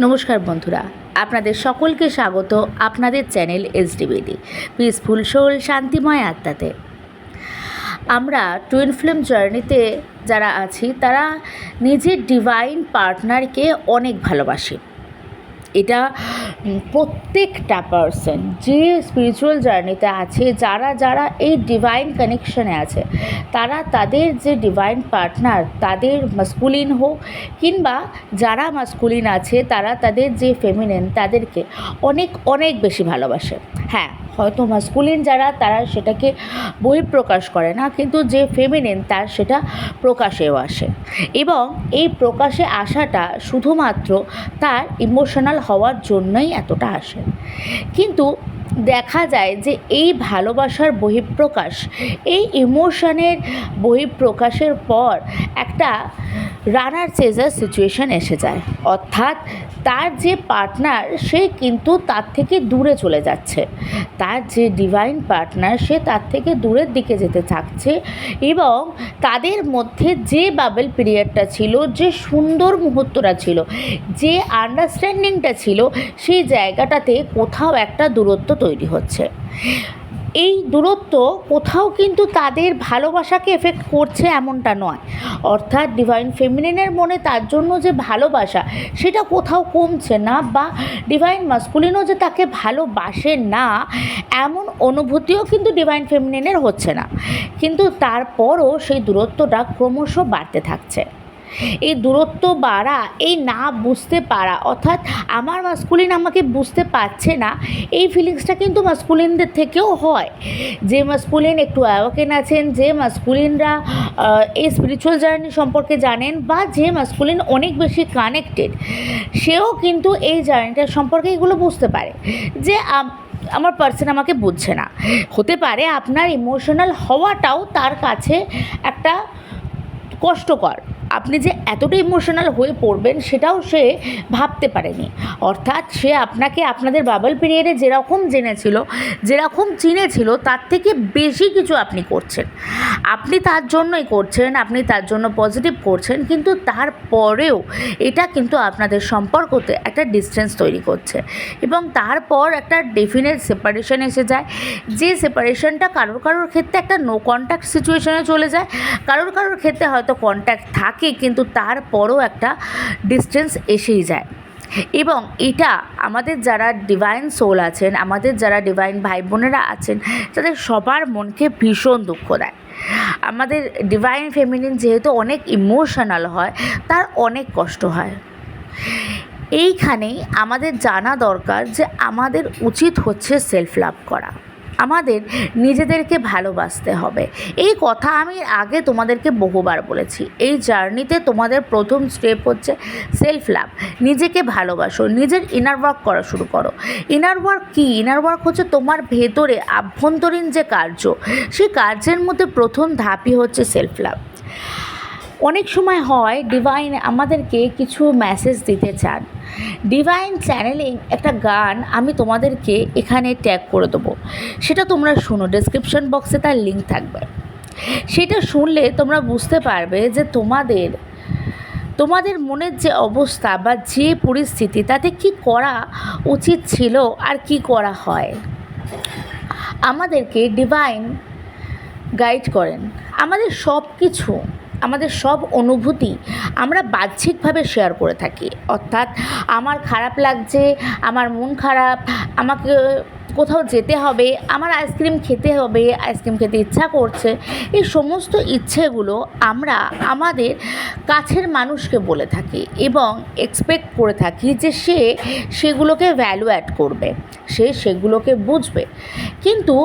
নমস্কার বন্ধুরা, আপনাদের সকলকে স্বাগত আপনাদের চ্যানেল এসডিবিডি। পিসফুল সোল শান্তিময় আত্মাতে। আমরা টুইন ফিল্ম জার্নিতে যারা আছি, তারা নিজের ডিভাইন পার্টনারকে অনেক ভালোবাসি। এটা প্রত্যেকটা পার্সন যে স্পিরিচুয়াল জার্নিতে আছে, যারা যারা এই ডিভাইন কানেকশনে আছে, তারা তাদের যে ডিভাইন পার্টনার তাদের মাস্কুলিন হোক কিংবা যারা মাস্কুলিন আছে, তারা তাদের যে ফেমিনেন তাদেরকে অনেক অনেক বেশি ভালোবাসে। হ্যাঁ হয়তো মাস্কুলিন যারা, তারা সেটাকে বহিঃপ্রকাশ করে না, কিন্তু যে ফেমিনিন তার সেটা প্রকাশেও আসে। এবং এই প্রকাশে আসাটা শুধুমাত্র তার ইমোশনাল হওয়ার জন্যই এতটা আসে। কিন্তু দেখা যায় যে এই ভালোবাসার বহিঃপ্রকাশ, এই ইমোশনের বহিঃপ্রকাশের পর একটা রানার চেজার সিচুয়েশন এসে যায়। অর্থাৎ তার যে পার্টনার সে কিন্তু তার থেকে দূরে চলে যাচ্ছে। তার যে ডিভাইন পার্টনার সে তার থেকে দূরের দিকে যেতে থাকছে এবং তাদের মধ্যে যে বাবেল পিরিয়ডটা ছিল, যে সুন্দর মুহূর্তটা ছিল, যে আন্ডারস্ট্যান্ডিংটা ছিল, সেই জায়গাটাতে কোথাও একটা দূরত্ব তৈরি হচ্ছে। এই দূরত্ব কোথাও কিন্তু তাদের ভালোবাসাকে এফেক্ট করছে এমনটা নয়। অর্থাৎ ডিভাইন ফেমিনিনের মনে তার জন্য যে ভালোবাসা, সেটা কোথাও কমছে না বা ডিভাইন মাস্কুলিনও যে তাকে ভালোবাসে না, এমন অনুভূতিও কিন্তু ডিভাইন ফেমিনিনের হচ্ছে না। কিন্তু তারপরও সেই দূরত্বটা ক্রমশ বাড়তে থাকছে। এই দূরত্ব বাড়া, এই না বুঝতে পারা, অর্থাৎ আমার মাস্কুলিন আমাকে বুঝতে পারছে না, এই ফিলিংসটা কিন্তু মাস্কুলিনদের থেকেও হয়। যে মাস্কুলিন একটু অ্যাওয়াকেন আছেন, যে মাস্কুলিনরা এই স্পিরিচুয়াল জার্নি সম্পর্কে জানেন বা যে মাস্কুলিন অনেক বেশি কানেক্টেড সেও কিন্তু এই জার্নিটার সম্পর্কে এগুলো বুঝতে পারে। যে আমার পার্সন আমাকে বুঝছে না। হতে পারে আপনার ইমোশনাল হওয়াটাও তার কাছে একটা কষ্টকর। আপনি যে এতটা ইমোশনাল হয়ে পড়বেন সেটাও সে ভাবতে পারেনি। অর্থাৎ সে আপনাকে আপনাদের বাবল পিরিয়ডে যেরকম জেনেছিল, যেরকম চিনেছিল, তার থেকে বেশি কিছু আপনি করছেন। আপনি তার জন্যই করছেন, আপনি তার জন্য পজিটিভ করছেন, কিন্তু তারপরেও এটা কিন্তু আপনাদের সম্পর্কতে একটা ডিস্টেন্স তৈরি করছে। এবং তারপর একটা ডেফিনেট সেপারেশন এসে যায়। যে সেপারেশনটা কারোর কারোর ক্ষেত্রে একটা নো কন্ট্যাক্ট সিচুয়েশনে চলে যায়। কারোর কারোর ক্ষেত্রে হয়তো কন্ট্যাক্ট থাকে কিন্তু তারপরও একটা ডিস্টেন্স এসেই যায়। এবং এটা আমাদের যারা ডিভাইন সোল আছেন, আমাদের যারা ডিভাইন ভাই বোনেরা আছেন, তাদের সবার মনকে ভীষণ দুঃখ দেয়। আমাদের ডিভাইন ফেমিনিন যেহেতু অনেক ইমোশনাল হয়, তার অনেক কষ্ট হয়। এইখানেই আমাদের জানা দরকার যে আমাদের উচিত হচ্ছে সেলফ লাভ করা। আমাদের নিজেদেরকে ভালোবাসতে হবে। এই কথা আমি আগে তোমাদেরকে বহুবার বলেছি। এই জার্নিতে তোমাদের প্রথম স্টেপ হচ্ছে সেলফ লাভ নিজেকে ভালোবাসো, নিজের ইনার ওয়ার্ক করা শুরু করো। ইনার ওয়ার্ক কী? ইনার ওয়ার্ক হচ্ছে তোমার ভেতরে আভ্যন্তরীণ যে কার্য, সেই কার্যের মধ্যে প্রথম ধাপই হচ্ছে সেলফ লাভ অনেক সময় হয় ডিভাইন আমাদেরকে কিছু মেসেজ দিতে চান। ডিভাইন চ্যানেলিং একটা গান আমি তোমাদেরকে এখানে ট্যাগ করে দেবো। সেটা তোমরা শুনো ডেসক্রিপশন বক্সে তার লিঙ্ক থাকবে। সেটা শুনলে তোমরা বুঝতে পারবে যে তোমাদের তোমাদের মনের যে অবস্থা বা যে পরিস্থিতি, তাতে কি করা উচিত ছিল আর কি করা হয়। আমাদেরকে ডিভাইন গাইড করেন। আমাদের সব কিছু আমাদের সব অনুভূতি আমরা বাহ্যিকভাবে শেয়ার করে থাকি। অর্থাৎ আমার খারাপ লাগছে, আমার মন খারাপ, আমাকে কোথাও যেতে হবে, আমার আইসক্রিম খেতে হবে আইসক্রিম খেতে ইচ্ছা করছে, এই সমস্ত ইচ্ছেগুলো আমরা আমাদের কাছের মানুষকে বলে থাকি এবং এক্সপেক্ট করে থাকি যে সে সেগুলোকে ভ্যালু অ্যাড করবে, সে সেগুলোকে বুঝবে। কিন্তু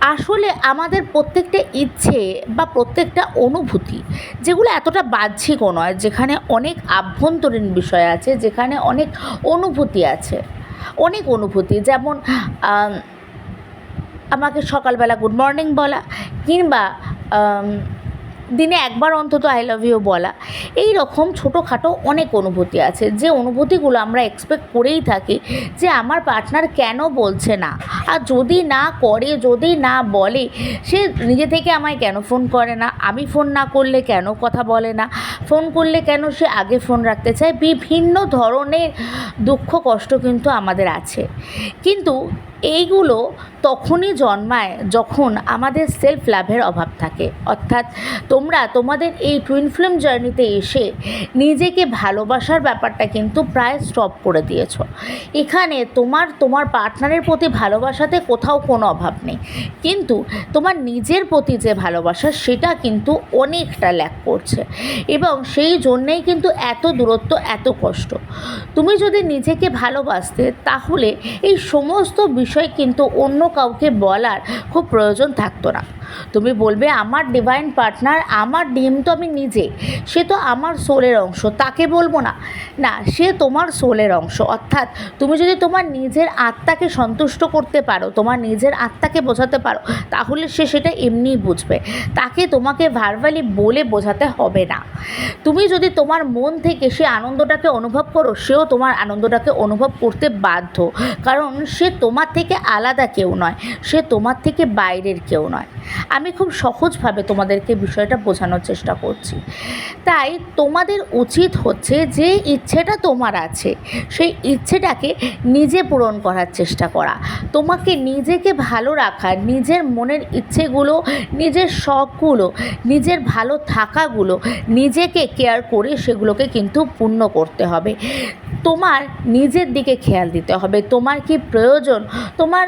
আসলে আমাদের প্রত্যেকটা ইচ্ছে বা প্রত্যেকটা অনুভূতি যেগুলো এতটা বাহ্যিকও নয়, যেখানে অনেক আভ্যন্তরীণ বিষয় আছে, যেখানে অনেক অনুভূতি আছে। অনেক অনুভূতি যেমন আমাকে সকালবেলা গুড মর্নিং বলা কিংবা দিনে একবার অন্তত আই লাভ ইউ বলা। এই রকম ছোটোখাটো অনেক অনুভূতি আছে। যে অনুভূতিগুলো আমরা এক্সপেক্ট করেই থাকি যে আমার পার্টনার কেন বলছে না। আর যদি না করে, যদি না বলে, সে নিজে থেকে আমায় কেন ফোন করে না? আমি ফোন না করলে কেন কথা বলে না? ফোন করলে কেন সে আগে ফোন রাখতে চায়? বিভিন্ন ধরনের দুঃখ কষ্ট কিন্তু আমাদের আছে। কিন্তু এইগুলো তখনই জন্মায় যখন আমাদের সেলফ লাভের অভাব থাকে। অর্থাৎ তোমরা, তোমাদের এই টুইন ফিল্ম জার্নিতে এসে নিজেকে ভালোবাসার ব্যাপারটা কিন্তু প্রায় স্টপ করে দিয়েছ। এখানে তোমার তোমার পার্টনারের প্রতি ভালোবাসাতে কোথাও কোনো অভাব নেই। কিন্তু তোমার নিজের প্রতি যে ভালোবাসা, সেটা কিন্তু অনেকটা ল্যাক করছে। এবং সেই জন্যেই কিন্তু এত দূরত্ব, এত কষ্ট। তুমি যদি নিজেকে ভালোবাসতে, তাহলে এই সমস্ত বিষয় কিন্তু অন্য কাউকে বলার খুব প্রয়োজন থাকতো না। তুমি বলবে, আমার ডিভাইন পার্টনার আমার ডিম তো আমি নিজে। সে তো আমার সোলের অংশ, তাকে বলব না। না, সে তোমার সোলের অংশ। অর্থাৎ তুমি যদি তোমার নিজের আত্মাকে সন্তুষ্ট করতে পারো, তোমার নিজের আত্মাকে বোঝাতে পারো, তাহলে সে সেটা এমনিই বুঝবে। তাকে তোমাকে ভার্বালি বলে বোঝাতে হবে না। তুমি যদি তোমার মন থেকে সে আনন্দটাকে অনুভব করো, সেও তোমার আনন্দটাকে অনুভব করতে বাধ্য। কারণ সে তোমার থেকে আলাদা কেউ নয়, সে তোমার থেকে বাইরের কেউ নয়। আমি খুব সহজভাবে তোমাদেরকে বিষয়টা বোঝানোর চেষ্টা করছি। তাই তোমাদের উচিত হচ্ছে যে ইচ্ছেটা তোমার আছে, সেই ইচ্ছেটাকে নিজে পূরণ করার চেষ্টা করা। তোমাকে নিজেকে ভালো রাখা নিজের মনের ইচ্ছেগুলো, নিজের শখগুলো, নিজের ভালো থাকাগুলো, নিজেকে কেয়ার করে সেগুলোকে কিন্তু পূর্ণ করতে হবে। তোমার নিজের দিকে খেয়াল দিতে হবে। তোমার কি প্রয়োজন? তোমার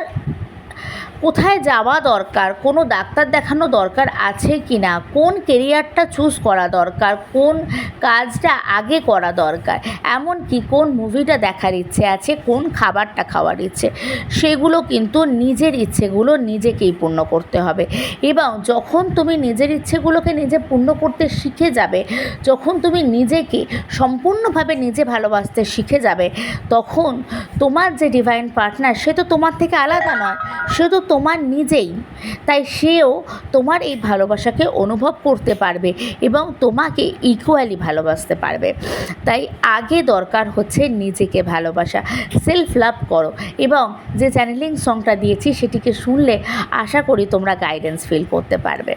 কোথায় যাওয়া দরকার? কোনো ডাক্তার দেখানো দরকার আছে কি না কোন কেরিয়ারটা চুজ করা দরকার? কোন কাজটা আগে করা দরকার? এমন কি কোন মুভিটা দেখার ইচ্ছে আছে? কোন খাবারটা খাওয়ার ইচ্ছে? সেগুলো কিন্তু নিজের ইচ্ছেগুলো নিজেকেই পূর্ণ করতে হবে। এবং যখন তুমি নিজের ইচ্ছেগুলোকে নিজে পূর্ণ করতে শিখে যাবে, যখন তুমি নিজেকে সম্পূর্ণভাবে নিজে ভালোবাসতে শিখে যাবে, তখন তোমার যে ডিভাইন পার্টনার সে তো তোমার থেকে আলাদা নয়। সে তো তোমার নিজেই। তাই সেও তোমার এই ভালোবাসাকে অনুভব করতে পারবে এবং তোমাকে ইকুয়ালি ভালোবাসতে পারবে। তাই আগে দরকার হচ্ছে নিজেকে ভালোবাসা সেলফ লাভ করো এবং যে চ্যানেলিং সংটা দিয়েছি সেটিকে শুনলে আশা করি তোমরা গাইডেন্স ফিল করতে পারবে।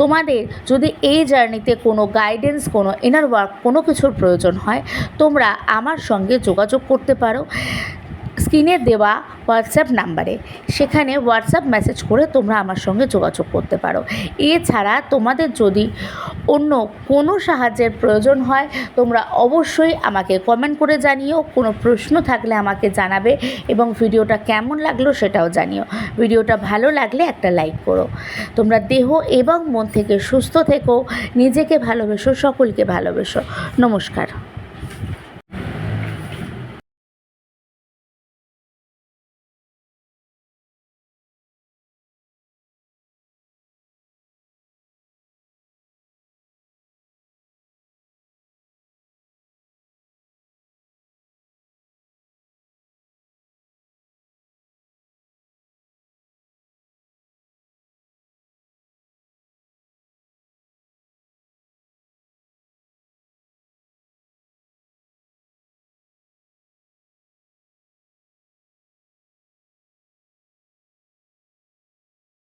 তোমাদের যদি এই জার্নিতে কোনো গাইডেন্স কোনো ইনার ওয়ার্ক কোনো কিছুর প্রয়োজন হয়, তোমরা আমার সঙ্গে যোগাযোগ করতে পারো। স্ক্রিনে দেওয়া হোয়াটসঅ্যাপ নাম্বারে। সেখানে হোয়াটসঅ্যাপ মেসেজ করে তোমরা আমার সঙ্গে যোগাযোগ করতে পারো। এছাড়া তোমাদের যদি অন্য কোনো সাহায্যের প্রয়োজন হয়, তোমরা অবশ্যই আমাকে কমেন্ট করে জানিও। কোনো প্রশ্ন থাকলে আমাকে জানাবে এবং ভিডিওটা কেমন লাগল সেটাও জানিও। ভিডিওটা ভালো লাগলে একটা লাইক করো। তোমরা দেহ এবং মন থেকে সুস্থ থেকো। নিজেকে ভালোবেসো, সকলকে ভালোবেসো। নমস্কার।